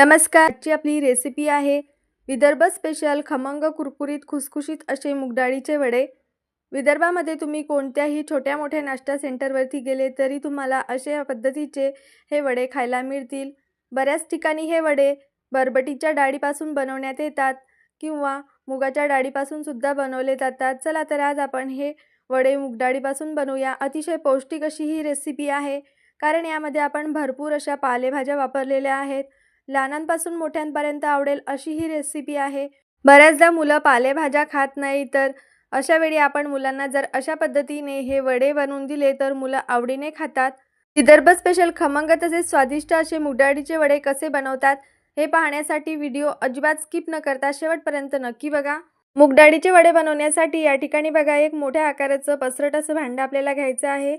नमस्कार आजची आपली रेसिपी आहे विदर्भ स्पेशल खमंग कुरकुरीत खुसखुशीत असे मुगडाळीचे वडे. विदर्भामध्ये तुम्ही कोणत्याही छोट्या मोठ्या नाश्ता सेंटरवरती गेले तरी तुम्हाला अशा पद्धतीचे हे वडे खायला मिळतील. बऱ्याच ठिकाणी हे वडे बरबटीच्या डाळीपासून बनवण्यात येतात किंवा मुगाच्या डाळीपासून सुद्धा बनवले जातात. चला तर आज आपण हे वडे मुगडाळीपासून बनवूया. अतिशय पौष्टिक अशी ही रेसिपी आहे. कारण यामध्ये आपण भरपूर अशा पालेभाज्या वापरलेल्या आहेत. लहानांपासून मोठ्यांपर्यंत आवडेल अशी ही रेसिपी आहे. बऱ्याचदा मुलं पालेभाज्या खात नाही तर अशा वेळी आपण मुलांना जर अशा पद्धतीने हे वडे बनवून दिले तर मुलं आवडीने खातात. विदर्भ स्पेशल खमंग तसेच स्वादिष्ट असे मुगडाळीचे वडे कसे बनवतात हे पाहण्यासाठी व्हिडिओ अजिबात स्किप न करता शेवटपर्यंत नक्की बघा. मुगडाळीचे वडे बनवण्यासाठी या ठिकाणी बघा एक मोठ्या आकाराचं पसरट असं भांडं आपल्याला घ्यायचं आहे.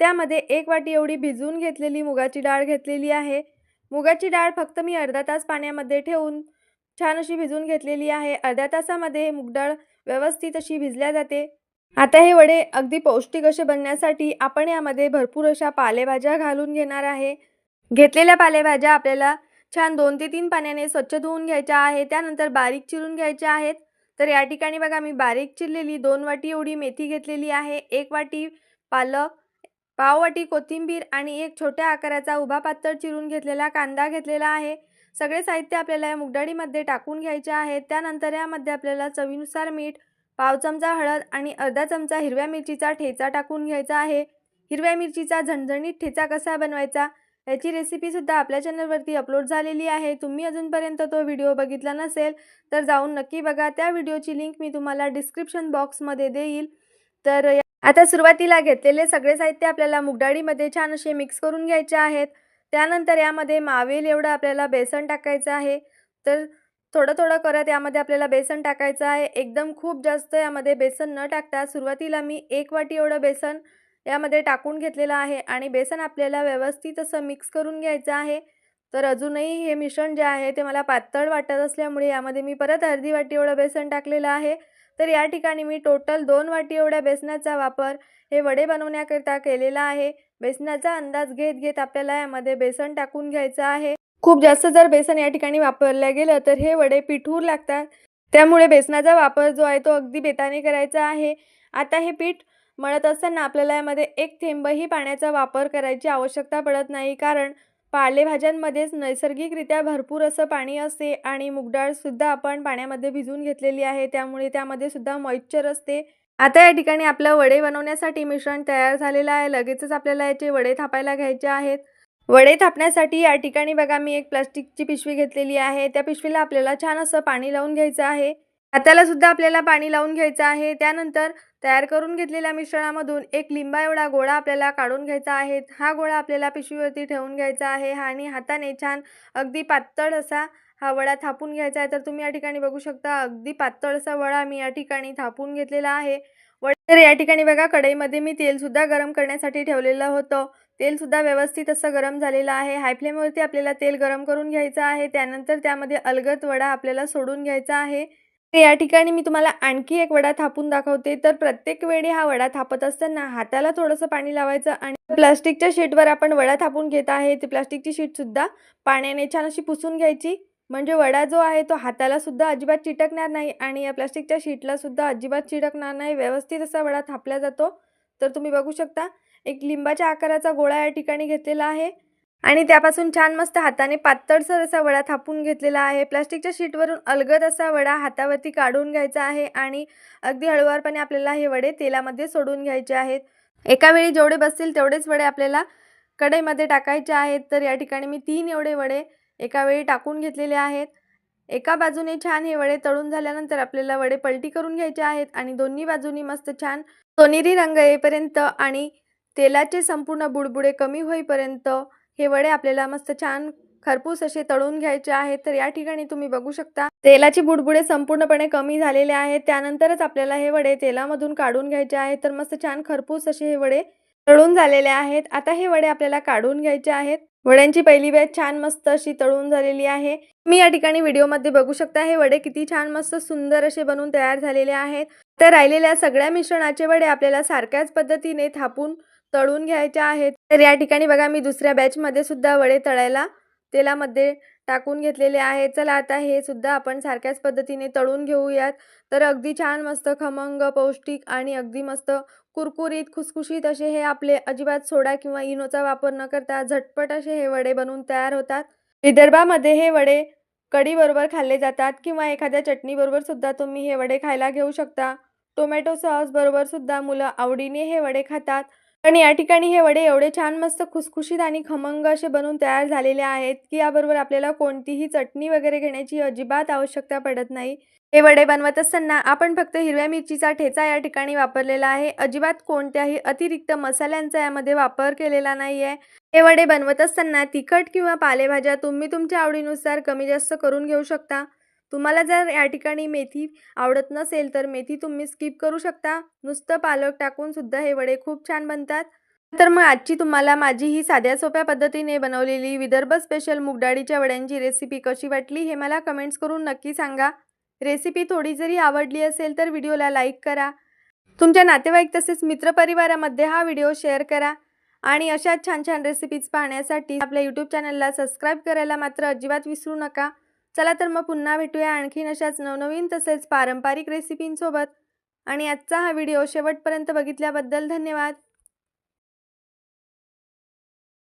त्यामध्ये एक वाटी एवढी भिजवून घेतलेली मुगाची डाळ घेतलेली आहे. मुगाची डाळ फक्त मी अर्धा तास पाण्यामध्ये ठेवून छान अशी भिजवून घेतलेली आहे. अर्ध्या तासामध्ये मुगडाळ व्यवस्थित अशी भिजल्या जाते. आता हे वडे अगदी पौष्टिक असे बनण्यासाठी आपण यामध्ये भरपूर अशा पालेभाज्या घालून घेणार आहे. घेतलेल्या पालेभाज्या आपल्याला छान दोन ते तीन पाण्याने स्वच्छ धुवून घ्यायच्या आहे त्यानंतर बारीक चिरून घ्यायच्या आहेत. तर या ठिकाणी बघा मी बारीक चिरलेली दोन वाटी एवढी मेथी घेतलेली आहे. एक वाटी पालक पाववाटी कोथिंबीर आणि एक छोट्या आकाराचा उभा पातळ चिरून घेतलेला कांदा घेतलेला आहे. सगळे साहित्य आपल्याला या मुगडाळीमध्ये टाकून घ्यायचे आहे त्यानंतर यामध्ये आपल्याला चवीनुसार मीठ पाव चमचा हळद आणि अर्धा चमचा हिरव्या मिरचीचा ठेचा टाकून घ्यायचा आहे. हिरव्या मिरचीचा झणझणीत ठेचा कसा बनवायचा याची रेसिपीसुद्धा आपल्या चॅनलवरती अपलोड झालेली आहे. तुम्ही अजूनपर्यंत तो व्हिडिओ बघितला नसेल तर जाऊन नक्की बघा. त्या व्हिडिओची लिंक मी तुम्हाला डिस्क्रिप्शन बॉक्समध्ये देईल. तर आता सुरुवातीला घेतलेले सगळे साहित्य आपल्याला मुगडाळीमध्ये छान असे मिक्स करून घ्यायचे आहेत. त्यानंतर यामध्ये मावेल एवढं आपल्याला बेसन टाकायचं आहे. तर थोडं थोडं करत यामध्ये आपल्याला बेसन टाकायचं आहे. एकदम खूप जास्त यामध्ये बेसन न टाकता सुरुवातीला मी एक वाटी एवढं बेसन यामध्ये टाकून घेतलेलं आहे आणि बेसन आपल्याला व्यवस्थित असं मिक्स करून घ्यायचं आहे. तर अजूनही हे मिश्रण जे आहे ते मला पातळ वाटत असल्यामुळे यामध्ये मी परत अर्धी वाटी एवढं बेसन टाकलेलं आहे. तर या ठिकाणी मी टोटल दोन वाटी एवढ्या बेसनाचा वापर हे वडे बनवण्याकरिता केलेला आहे. बेसनाचा अंदाज घेत घेत आपल्याला यामध्ये बेसन टाकून घ्यायचं आहे. खूप जास्त जर बेसन या ठिकाणी वापरलं गेलं तर हे वडे पिठूर लागतात. त्यामुळे बेसनाचा वापर जो आहे तो अगदी बेताने करायचा आहे. आता हे पीठ मळत असताना आपल्याला यामध्ये एक थेंबही पाण्याचा वापर करायची आवश्यकता पडत नाही. कारण पालेभाज्यांमध्येच नैसर्गिकरित्या भरपूर असं पाणी असते आणि मुगडाळसुद्धा आपण पाण्यामध्ये भिजवून घेतलेली आहे. त्यामुळे त्यामध्ये सुद्धा मॉइश्चर असते. आता या ठिकाणी आपलं वडे बनवण्यासाठी मिश्रण तयार झालेलं आहे. लगेचच आपल्याला याचे वडे थापायला घ्यायचे आहेत. वडे थापण्यासाठी या ठिकाणी बघा मी एक प्लास्टिकची पिशवी घेतलेली आहे. त्या पिशवीला आपल्याला छान असं पाणी लावून घ्यायचं आहे. हाताला सुद्धा आपल्याला पाणी लावून घ्यायचं आहे. त्यानंतर तयार करून घेतलेल्या मिश्रणामधून एक लिंबा एवढा गोळा आपल्याला काढून घ्यायचा आहे. हा गोळा आपल्याला पिशवीवरती ठेवून घ्यायचा आहे आणि हाताने छान अगदी पातळ असा हा वडा थापून घ्यायचा आहे. तर तुम्ही या ठिकाणी बघू शकता अगदी पातळ असा वडा मी या ठिकाणी थापून घेतलेला आहे. तर या ठिकाणी बघा कढईमध्ये मी तेलसुद्धा गरम करण्यासाठी ठेवलेलं होतं. तेलसुद्धा व्यवस्थित असं गरम झालेलं आहे. हाय फ्लेमवरती आपल्याला तेल गरम करून घ्यायचं आहे. त्यानंतर त्यामध्ये अलगत वडा आपल्याला सोडून घ्यायचा आहे. या ठिकाणी मी तुम्हाला आणखी एक वडा थापून दाखवते. तर प्रत्येक वेळी हा वडा थापत असताना हाताला थोडंसं पाणी लावायचं आणि प्लास्टिकच्या शीटवर आपण वडा थापून घेत आहे. ती प्लास्टिकची शीटसुद्धा पाण्याने छान अशी पुसून घ्यायची. म्हणजे वडा जो आहे तो हाताला सुद्धा अजिबात चिटकणार नाही आणि या प्लास्टिकच्या शीटला सुद्धा अजिबात चिटकणार नाही. व्यवस्थित असा वडा थापला जातो. तर तुम्ही बघू शकता एक लिंबाच्या आकाराचा गोळा या ठिकाणी घेतलेला आहे. आणि त्यापासून छान मस्त हाताने पातळसर असा वडा थापून घेतलेला आहे. प्लास्टिकच्या शीटवरून अलगद असा वडा हातावरती काढून घ्यायचा आहे आणि अगदी हळुवारपणे आपल्याला हे वडे तेलामध्ये सोडून घ्यायचे आहेत. एका वेळी जेवढे बसतील तेवढेच वडे आपल्याला कढईमध्ये टाकायचे आहेत. तर या ठिकाणी मी तीन एवढे वडे एका वेळी टाकून घेतलेले आहेत. एका बाजूने छान हे वडे तळून झाल्यानंतर आपल्याला वडे पलटी करून घ्यायचे आहेत आणि दोन्ही बाजूनी मस्त छान सोनेरी रंग येईपर्यंत आणि तेलाचे संपूर्ण बुडबुडे कमी होईपर्यंत हे वडे आपल्याला मस्त छान खरपूस असे तळून घ्यायचे आहेत. तर या ठिकाणी तुम्ही बघू शकता तेलाची बुडबुडे संपूर्णपणे कमी झालेले आहेत. त्यानंतरच आपल्याला हे वडे तेलामधून काढून घ्यायचे आहेत. तर मस्त छान खरपूस असे हे वडे तळून झालेले आहेत. आता हे वडे आपल्याला काढून घ्यायचे आहेत. वड्यांची पहिली बॅच छान मस्त अशी तळून झालेली आहे. मी या ठिकाणी व्हिडिओमध्ये बघू शकता हे वडे किती छान मस्त सुंदर असे बनवून तयार झालेले आहेत. तर राहिलेल्या सगळ्या मिश्रणाचे वडे आपल्याला सारख्याच पद्धतीने थापून तळून घ्यायचे आहेत. तर या ठिकाणी बघा मी दुसऱ्या बॅचमध्ये सुद्धा वडे तळायला तेलामध्ये टाकून घेतलेले आहे चला आता हे सुद्धा आपण सारख्याच पद्धतीने तळून घेऊयात. तर अगदी छान मस्त खमंग पौष्टिक आणि अगदी मस्त कुरकुरीत खुसखुशीत असे हे आपले अजिबात सोडा किंवा इनोचा वापर न करता झटपट असे हे वडे बनवून तयार होतात. विदर्भामध्ये हे वडे कढीबरोबर खाल्ले जातात किंवा एखाद्या चटणीबरोबर सुद्धा तुम्ही हे वडे खायला घेऊ शकता. टोमॅटो सॉस बरोबर सुद्धा मुलं आवडीने हे वडे खातात. पण या ठिकाणी हे वडे एवढे छान मस्त खुसखुशीत आणि खमंग असे बनवून तयार झालेले आहेत की याबरोबर आपल्याला कोणतीही चटणी वगैरे घेण्याची अजिबात आवश्यकता पडत नाही. हे वडे बनवत असताना आपण फक्त हिरव्या मिरचीचा ठेचा या ठिकाणी वापरलेला आहे. अजिबात कोणत्याही अतिरिक्त मसाल्यांचा यामध्ये वापर केलेला नाही आहे हे वडे बनवत असताना तिखट किंवा पालेभाज्या तुम्ही तुमच्या आवडीनुसार कमी जास्त करून घेऊ शकता. तुम्हाला जर या ठिकाणी मेथी आवडत नसेल तर मेथी तुम्ही स्किप करू शकता. नुसतं पालक टाकून सुद्धा हे वडे खूप छान बनतात. तर मग आजची तुम्हाला माझी ही साध्या सोप्या पद्धतीने बनवलेली विदर्भ स्पेशल मुगडाळीच्या वड्यांची रेसिपी कशी वाटली हे मला कमेंट्स करून नक्की सांगा. रेसिपी थोडी जरी आवडली असेल तर व्हिडिओला लाईक करा. तुमच्या नातेवाईक तसेच मित्रपरिवारामध्ये हा व्हिडिओ शेअर करा. आणि अशाच छान छान रेसिपीज पाहण्यासाठी आपल्या यूट्यूब चॅनलला सबस्क्राईब करायला मात्र अजिबात विसरू नका. चला तर मग पुन्हा भेटूया आणखीन अशाच नवनवीन तसेच पारंपरिक रेसिपींसोबत आणि आजचा हा व्हिडिओ शेवटपर्यंत बघितल्याबद्दल धन्यवाद.